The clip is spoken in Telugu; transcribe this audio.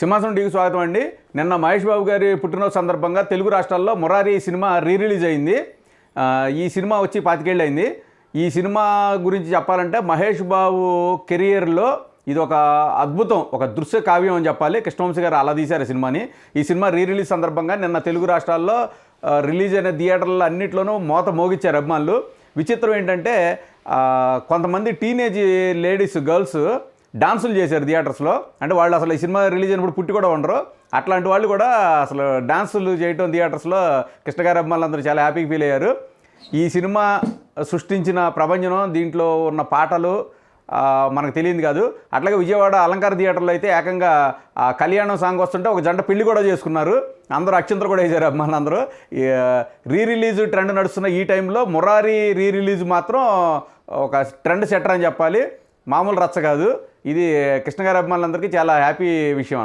సింహాసనం టీవీ స్వాగతం అండి. నిన్న మహేష్ బాబు గారి పుట్టినరోజు సందర్భంగా తెలుగు రాష్ట్రాల్లో మురారి సినిమా రీ రిలీజ్ అయింది ఈ సినిమా వచ్చి పాతికేళ్ళు అయింది. ఈ సినిమా గురించి చెప్పాలంటే మహేష్ బాబు కెరియర్లో ఇది ఒక అద్భుతం ఒక దృశ్య కావ్యం అని చెప్పాలి. కృష్ణవంశీ గారు అలా తీశారు ఈ సినిమాని. ఈ సినిమా రీ రిలీజ్ సందర్భంగా నిన్న తెలుగు రాష్ట్రాల్లో రిలీజ్ అయిన థియేటర్లు అన్నిట్లోనూ మోత మోగిచ్చారు అభిమానులు. విచిత్రం ఏంటంటే కొంతమంది టీనేజ్ లేడీస్ గర్ల్స్ డాన్సులు చేశారు థియేటర్స్లో. అంటే వాళ్ళు అసలు ఈ సినిమా రిలీజ్ అయినప్పుడు పుట్టి కూడా ఉండరు. అట్లాంటి వాళ్ళు కూడా అసలు డాన్సులు చేయటం థియేటర్స్లో కృష్ణగారి అభిమానులందరూ చాలా హ్యాపీగా ఫీల్ అయ్యారు. ఈ సినిమా సృష్టించిన ప్రభంజనం దీంట్లో ఉన్న పాటలు మనకు తెలియదు కాదు. అట్లాగే విజయవాడ అలంకార థియేటర్లో అయితే ఏకంగా కళ్యాణం సాంగ్ వస్తుంటే ఒక జంట పెళ్ళి కూడా చేసుకున్నారు. అందరూ అక్షంతలు కూడా వేశారు అభిమానులందరూ రీ రిలీజ్ ట్రెండ్ నడుస్తున్న ఈ టైంలో మురారి రీ రిలీజ్ మాత్రం ఒక ట్రెండ్ సెటర్ అని చెప్పాలి. మామూలు రచ్చ కాదు. ఇది కృష్ణ గారి అభిమానులందరికీ చాలా హ్యాపీ విషయం